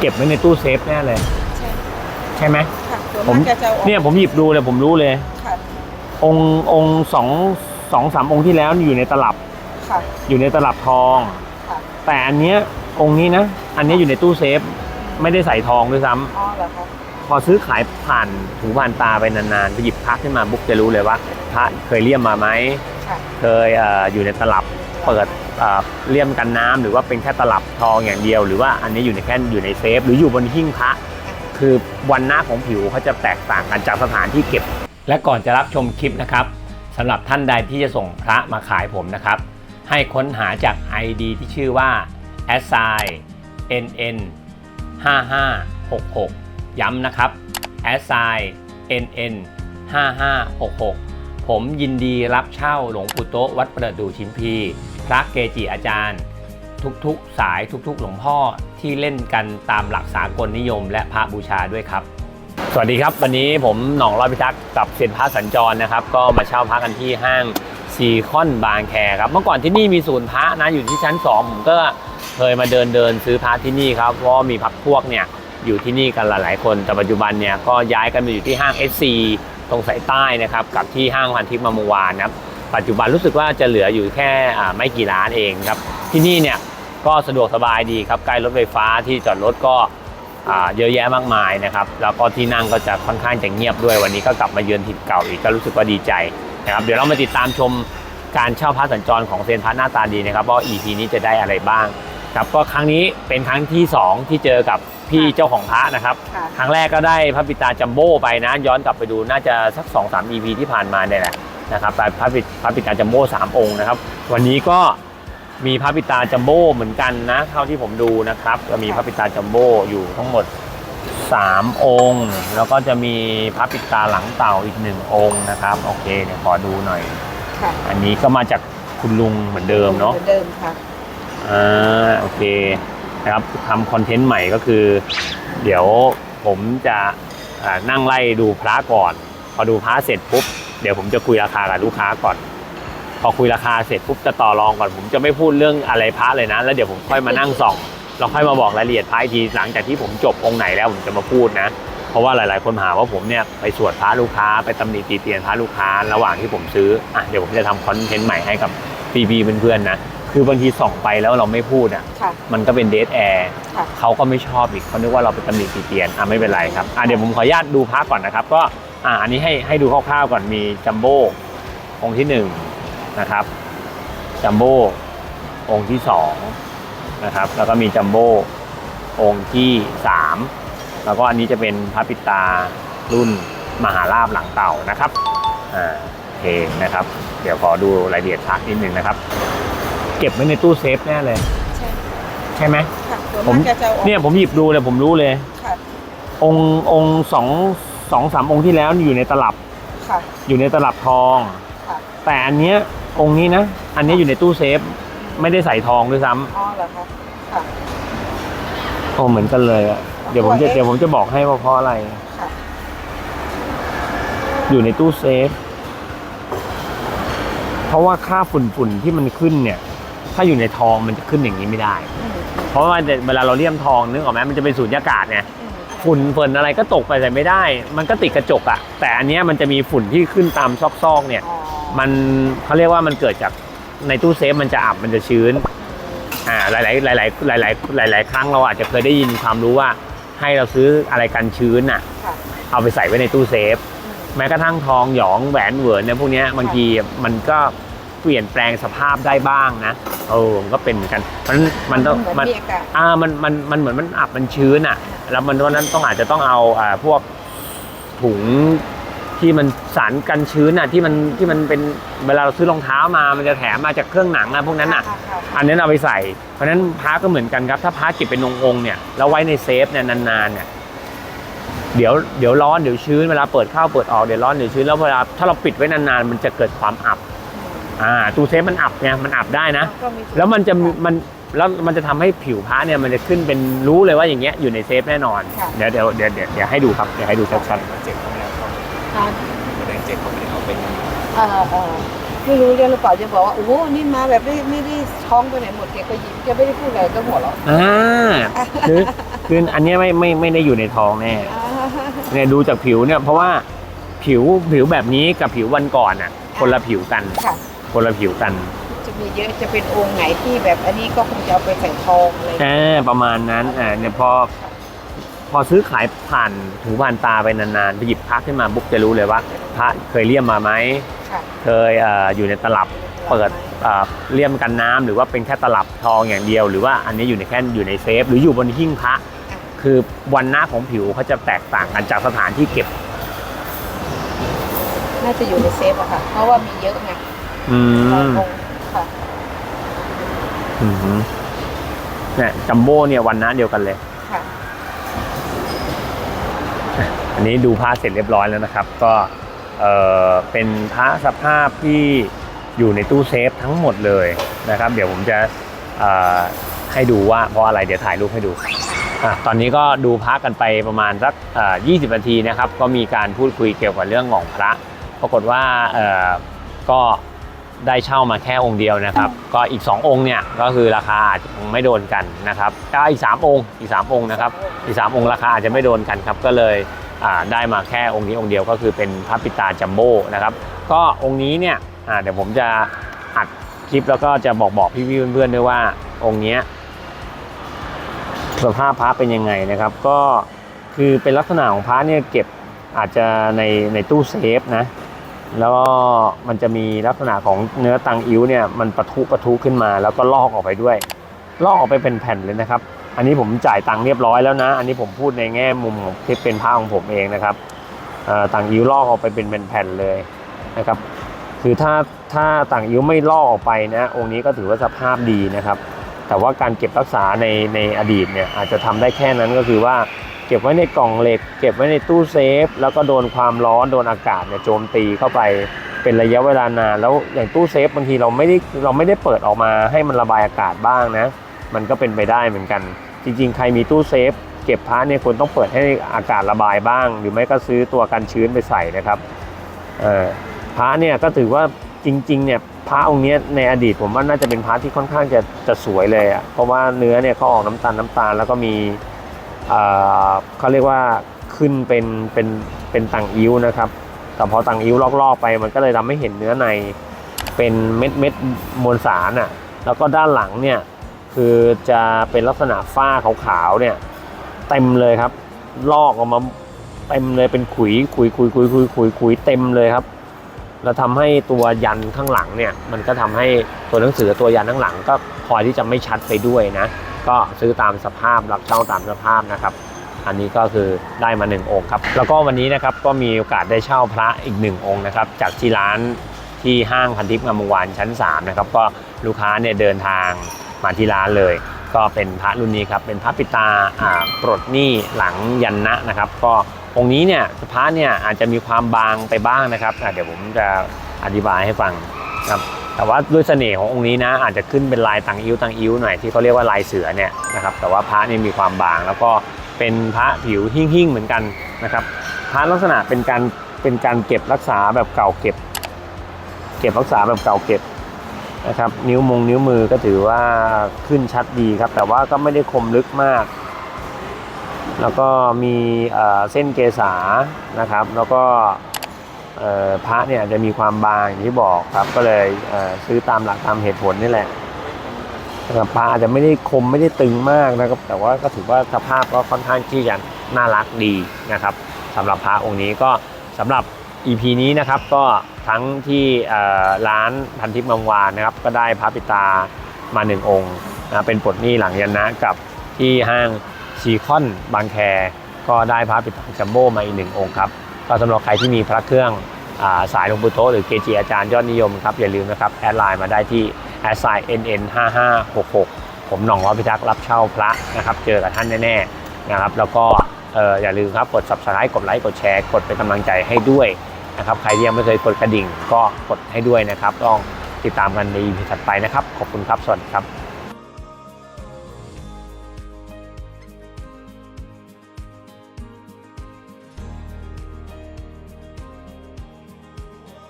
เก็บไว้ในตู้เซฟแน่เลย ใช่ใช่ไหมค่ะส่วนผมมากจะจะอาออกเนี่ยผมหยิบดูเลยผมรู้เลย ค่ะองค์องค์สองสองสามองค์ที่แล้วอยู่ในตลับค่ะอยู่ในตลับทอง ค่ะแต่อันเนี้ยองค์นี้นะ อันเนี้ยอยู่ในตู้เซฟ ไม่ได้ใส่ทองด้วยซ้ำอ๋อเหรอคะพอซื้อขายผ่านหูผ่านตาไปนานๆไปหยิบพระขึ้นมาบุ๊กจะรู้เลยว่าพระเคยเลี่ยมมาไหมค่ะเคยเอออยู่ในตลับ เปิดเลี่ยมกันน้ำหรือว่าเป็นแค่ตลับทองอย่างเดียว หรือว่าอันนี้อยู่ในแค่อยู่ในเซฟ หรืออยู่บนหิ้งพระคือวันหน้าของผิวเขาจะแตกต่างกันจากสถานที่เก็บ และก่อนจะรับชมคลิปนะครับสำหรับท่านใดที่จะส่งพระมาขายผมนะครับ ให้ค้นหาจาก ID ที่ชื่อว่า s i nn 5566 ย้ำนะครับ s i nn 5566 ผมยินดีรับเช่าหลวงปู่โตะวัดประดู่ชิมพี พระเกจิอาจารย์ ทุกๆสายทุกๆ หลวงพ่อที่เล่นกันตามหลักสากลนิยม และพระบูชาด้วยครับ สวัสดีครับ วันนี้ผมหน่องรอยพิทักษ์กับเซียนพระสัญจรนะครับ ก็มาเช่าพระกันที่ห้างซีคอนบางแคครับเมื่อก่อนที่นี่มีศูนย์พระนะอยู่ที่ชั้น2ผมก็เคยมาเดินเดินซื้อพระที่นี่ครับเพราะมีพักพวกเนี่ยอยู่ที่นี่กันหลายๆคนแต่ปัจจุบันเนี่ยก็ย้ายกันมาอยู่ที่ห้าง SC ตรงสายใต้นะครับกับที่ห้างพันทิพย์มาเมื่อวานนะครับปัจจุบันรู้สึกว่าจะเหลืออยู่แค่ไม่กี่ร้านเองครับที่นี่เนี่ยก็สะดวกสบายดีครับใกล้รถไฟฟ้าที่จอดรถก็เยอะแยะมากมายนะครับแล้วก็ที่นั่งก็จะค่อนข้างจะเงียบด้วยวันนี้ก็กลับมาเยือนถิ่นเก่าอีกก็รู้สึกว่าดีใจนะครับเดี๋ยวเรามาติดตามชมการเช่าพระสัญจรของเซนพระหน้าตาดีนะครับว่า EP นี้จะได้อะไรบ้างครับก็ครั้งนี้เป็นครั้งที่สองที่เจอกับ พี่เจ้าของพระนะครับ ค่ะครั้งแรกก็ได้พระปิตาจัมโบ้ไปนะ ย้อนกลับไปดูน่าจะสัก2อสาม EP ที่ผ่านมาเนี่ยแหละนะครับแต่พระปิพระปิตาจัมโบ้สามองค์นะครับ วันนี้ก็มีพระปิตาจัมโบ้เหมือนกันนะ เท่าที่ผมดูนะครับก็มีพระปิตาจัมโบ้อยู่ทั้งหมด 3 องค์ แล้วก็จะมีพระปิตาหลังเต่าอีกหนึ่งองค์นะครับโอเคเนี่ยขอดูหน่อย ค่ะอันนี้ก็มาจากคุณลุงเหมือนเดิมเนาะหมือนเดิมค่ะ อ่าโอเค นะครับทำคอนเทนต์ใหม่ก็คือ เดี๋ยวผมจะนั่งไล่ดูพระก่อน พอดูพระเสร็จปุ๊บเดี๋ยวผมจะคุยราคากับลูกค้าก่อน พอคุยราคาเสร็จปุ๊บจะต่อรองก่อนผมจะไม่พูดเรื่องอะไรพระเลยนะ แล้วเดี๋ยวผมค่อยมานั่งส่องเราค่อยมาบอกรายละเอียดพระทีหลังจากที่ผมจบองค์ไหนแล้วผมจะมาพูดนะ เพราะว่าหลาย ๆ คนหาว่าผมเนี่ยไปสวดพระลูกค้าไปตำหนิตีเตียนพระลูกค้า ระหว่างที่ผมซื้ออะเดี๋ยวผมจะทำคอนเทนต์ใหม่ให้กับปีๆเพื่อนๆนะ คือบางทีส่องไปแล้วเราไม่พูดอะ ค่ะ มันก็เป็นเดทแอร์ค่ะ เขาก็ไม่ชอบอีกเขานึกว่าเราเป็นตำหนิตีเตียนอะไม่เป็นไรครับอะเดี๋ยวผมขออนุญาตดูพระก่อนนะครับ ก็อะอันนี้ให้ให้ดูคร่าวๆก่อนมีจัมโบ้องค์ที่หนึ่งนะครับจัมโบ้องค์ที่สองนะครับ แล้วก็มีจัมโบ้องค์ที่สามแล้วก็อันนี้จะเป็นพระปิตารุ่นมหาลาภหลังเต่านะครับอ่าโอเคนะครับ เดี๋ยวขอดูรายละเอียดพระนิดหนึ่งนะครับ เก็บไว้ในตู้เซฟแน่เลย ใช่ใช่ไหมค่ะส่วนผมมากจะจะอาออกเนี่ยผมหยิบดูเลยผมรู้เลย ค่ะองค์องค์สองสองสามองค์ที่แล้วอยู่ในตลับค่ะอยู่ในตลับทอง ค่ะแต่อันเนี้ยองค์นี้นะ อันเนี้ยอยู่ในตู้เซฟ ไม่ได้ใส่ทองด้วยซ้ำอ๋อเหรอคะค่ะ โอ้เหมือนกันเลยอะเดี๋ยวผมจะตัวเองเดี๋ยวผมจะบอกให้ว่าเพราะอะไร ค่ะ อยู่ในตู้เซฟ เพราะว่าค่าฝุ่นๆที่มันขึ้นเนี่ย ถ้าอยู่ในทองมันจะขึ้นอย่างนี้ไม่ได้อืมเพราะว่าเวลาเราเลี่ยมทองนึกออกไหมมันจะเป็นสูญญากาศไงอืมฝุ่นเฟินอะไรก็ตกไปใส่ไม่ได้ มันก็ติดกระจกอะแต่อันเนี้ยมันจะมีฝุ่นที่ขึ้นตามซอกๆเนี่ยอ๋อมันเขาเรียกว่ามันเกิดจากในตู้เซฟมันจะอับมันจะชื้น อ่าหลายๆหลายๆหลายๆหลาย ๆ หลาย ๆ ครั้งเราอาจจะเคยได้ยินความรู้ว่าให้เราซื้ออะไรกันชื้นน่ะค่ะเอาไปใส่ไว้ในตู้เซฟอืมแม้กระทั่งทองหยองแหวนเหวินเนี่ยพวกเนี้ยบางทีมันก็ เปลี่ยนแปลงสภาพได้บ้างนะเออมันก็เป็นเหมือนกันเพราะฉะนั้นมันต้องเหมือนมันมีอากาศอ่ามันมันมันเหมือนมันอับมันชื้นอะ แล้วมันเพราะฉะนั้นต้องอาจจะต้องเอาอ่าพวกถุงที่มันสารกันชื้นอะที่มันที่มันเป็นเวลาเราซื้อรองเท้ามา มันจะแถมมาจากเครื่องหนังอะพวกนั้นอะค่ะค่ะ อันนั้นเอาไปใส่ เพราะฉะนั้นพระก็เหมือนกันครับ ถ้าพระเก็บเป็นองค์ๆเนี่ยแล้วไว้ในเซฟเนี่ยนานๆเนี่ยเดี๋ยวเดี๋ยวร้อนเดี๋ยวชื้นเวลาเปิดเข้าเปิดออกเดี๋ยวร้อนเดี๋ยวชื้นแล้วเวลาถ้าเราปิดไว้นานๆมันจะเกิดความอับ อ่าตู้เซฟมันอับไงมันอับได้นะ ก็มีส่แล้วมันจะมันแล้วมันจะทำให้ผิวพระเนี่ยมันจะขึ้นเป็นรู้เลยว่าอย่างเงี้ยอยู่ในเซฟแน่นอน ค่ะ เดี๋ยวเดี๋ยวเดี๋ยวเดี๋ยวเดี๋ยวให้ดูครับเดี๋ยวให้ดูชัดเจ็บเขาไม่ได้เอาค่ะแสดงเจ็บเขาไม่ได้เอาไปเออเออไม่รู้เรื่องหรือเปล่าจะบอกว่าโอ้โหนี่มาแบบไม่ไม่ได้ท้องไปไหนหมดแกก็ยิ้มแกไม่ได้พูดอะไรก็หัวเราะๆอ่าคือคคืออันเนี้ยไม่ไม่ไม่ได้อยู่ในท้องแน่เนี่ยดูจากผิวเนี่ยเพราะว่าผิวผิวแบบนี้กับผิววันก่อนอะคนละผิวกัน ค่ะ คนละผิวกันจะมีเยอะจะเป็นองค์ไหนที่แบบอันนี้ก็คงจะเอาไปใส่ทองอะไรอย่างอ่เงี้ยาประมาณนั้นอ่าเนี่ยพอพอซื้อขายผ่านหูผ่านตาไปนานๆไปหยิบพระขึ้นมาบุ๊กจะรู้เลยว่าพระเคยเลี่ยมมาไหมค่ะเคยเอ่ออยู่ในตลับเปิดเอ่อเลี่ยมกันน้ำหรือว่าเป็นแค่ตลับทองอย่างเดียว หรือว่าอันนี้อยู่ในแค่อยู่ในเซฟ หรืออยู่บนหิ้งพระ คือวันหน้าของผิวเขาจะแตกต่างกันจากสถานที่เก็บ น่าจะอยู่ในเซฟอะค่ะเพราะว่ามีเยอะไง อืหลายมองค์ค่ะอืมเนี่ยจัมโบ้เนี่ยวันหน้าเดียวกันเลย ค่ะอันนี้ดูผ้าเสร็จเรียบร้อยแล้วนะครับ ก็เออเป็นพระสภาพที่อยู่ในตู้เซฟทั้งหมดเลยนะครับ เดี๋ยวผมจะเอ่อให้ดูว่าเพราะอะไรเดี๋ยวถ่ายรูปให้ดูอะตอนนี้ก็ดูพระกันไปประมาณสักเอ่อ20นาทีนะครับ ก็มีการพูดคุยเกี่ยวกับเรื่องของพระ ปรากฏว่าเอ่อก็ ได้เช่ามาแค่องค์เดียวนะครับ ก็อีก 2 องค์เนี่ยก็คือราคาอาจจะไม่โดนกันนะครับก็อีก 3 องค์อีก 3 องค์นะครับอีกสามองค์ราคาอาจจะไม่โดนกันครับก็เลยได้มาแค่องค์นี้องค์เดียวก็คือเป็นพระปิตาจัมโบ้นะครับก็องค์นี้เนี่ยเดี๋ยวผมจะอัดคลิปแล้วก็จะบอกบอกพี่ๆเพื่อนๆด้วยว่าองค์เนี้ยสภาพพระเป็นยังไงนะครับ ก็คือเป็นลักษณะของพระเนี่ยเก็บอาจจะในในตู้เซฟนะ แล้วก็มันจะมีลักษณะของเนื้อตังอิ้วเนี่ยมันปะทุปะทุขึ้นมาแล้วก็ลอกออกไปด้วย ลอกออกไปเป็นแผ่นเลยนะครับ อันนี้ผมจ่ายตังเรียบร้อยแล้วนะ อันนี้ผมพูดในแง่มุมของที่เป็นผ้าของผมเองนะครับต่างอิ้วลอกออกไปเป็นแผ่นเลยนะครับ คือถ้าถ้าต่างอิ้วไม่ลอกออกไปนะองค์นี้ก็ถือว่าสภาพดีนะครับ แต่ว่าการเก็บรักษาในในอดีตเนี่ยอาจจะทำได้แค่นั้นก็คือว่า เก็บไว้ในกล่องเหล็ก เก็บไว้ในตู้เซฟ แล้วก็โดนความร้อนโดนอากาศเนี่ยโจมตีเข้าไปเป็นระยะเวลานาน แล้วอย่างตู้เซฟบางทีเราไม่ได้เราไม่ได้เปิดออกมาให้มันระบายอากาศบ้างนะ มันก็เป็นไปได้เหมือนกัน จริง ๆ ใครมีตู้เซฟ เก็บพระเนี่ยควรต้องเปิดให้อากาศระบายบ้าง หรือไม่ก็ซื้อตัวกันชื้นไปใส่นะครับพระเนี่ยก็ถือว่าจริงๆเนี่ยพระองค์นี้ในอดีตผมว่าน่าจะเป็นพระที่ค่อนข้างจะจะสวยเลยอะ่ะเพราะว่าเนื้อเนี่ยเขาออกน้ำตาลน้ำตาลแล้วก็มี เขาเรียกว่าขึ้นเป็นเป็นเป็นตังอิ้วนะครับ แต่พอตังอิ้วลอกๆไป มันก็เลยทำให้เห็นเนื้อในเป็นเม็ดเม็ดมวลสารอะแล้วก็ด้านหลังเนี่ยคือจะเป็นลักษณะฝ้าขาวๆเนี่ยเต็มเลยครับ ลอกออกมาเต็มเลยเป็นขุยขุยขุยขุยขุยขุยขุยเต็มเลยครับแล้วทำให้ตัวยันข้างหลังเนี่ยมันก็ทำให้ตัวหนังสือตัวยันข้างหลังก็พอที่จะไม่ชัดไปด้วยนะ ก็ซื้อตามสภาพรับเช่าตามสภาพนะครับ อันนี้ก็คือได้มาหนึ่งองค์ครับแล้วก็วันนี้นะครับก็มีโอกาสได้เช่าพระอีกหนึ่งองค์นะครับจากที่ร้านที่ห้างพันทิพย์งามวงวานชั้น3นะครับก็ลูกค้าเนี่ยเดินทางมาที่ร้านเลย ก็เป็นพระรุ่นนี้ครับเป็นพระปิตาอ่าปลดหนี้หลังยันนะนะครับ ก็องค์นี้เนี่ยพระเนี่ยอาจจะมีความบางไปบ้างนะครับอะเดี๋ยวผมจะอธิบายให้ฟังครับ แต่ว่าด้วยเสน่ห์ขององค์นี้นะอาจจะขึ้นเป็นลายตังอิ้วตังอิ้วหน่อยที่เขาเรียกว่าลายเสือเนี่ยนะครับแต่ว่าพระนี่มีความบางแล้วก็เป็นพระผิวหิ่งๆเหมือนกันนะครับพระลักษณะเป็นการเป็นการเก็บรักษาแบบเก่าเก็บ เก็บรักษาแบบเก่าเก็บนะครับนิ้วมงนิ้วมือก็ถือว่าขึ้นชัดดีครับ แต่ว่าก็ไม่ได้คมลึกมาก แล้วก็มีเส้นเกษานะครับ แล้วก็ พระเนี่ยจะมีความบางอย่างที่บอกครับ ก็เลยเซื้อตามหลักตามเหตุผลนี่แหละนะครับพระอาจจะไม่ได้คมไม่ได้ตึงมากนะครับ แต่ว่าก็ถือว่าสภาพก็ค่อนข้างที่จะน่ารักดีนะครับสำหรับพระองค์นี้ก็สำหรับ EP นี้นะครับก็ทั้งที่ร้านพันทิพย์มังวานนะครับ ก็ได้พระปิตามาหนึ่งองค์นะเป็นปลดหนี้หลังยันนะกับที่ห้างซีคอนบางแคก็ได้พระปิตาจัมโบ้มาอีกหนึ่งองค์ครับ ก็สำหรับใครที่มีพระเครื่องอาสายหลวงปู่โตหรือเกจิอาจารย์ยอดนิยมครับอย่าลืมนะครับแอดไลน์มาได้ที่แอดไซน์ nn 5 5 6 6ผมหน่องร้อยพิทักษ์รับเช่าพระนะครับ เจอกับท่านแน่ๆนะครับ แล้วก็อออย่าลืมครับกด subscribe กดไลค์กดแชร์กดเป็นกำลังใจให้ด้วยนะครับใครที่ยังไม่เคยกดกระดิ่งก็กดให้ด้วยนะครับต้องติดตามกันใน EP ถัดไปนะครับ ขอบคุณครับ สวัสดีครับ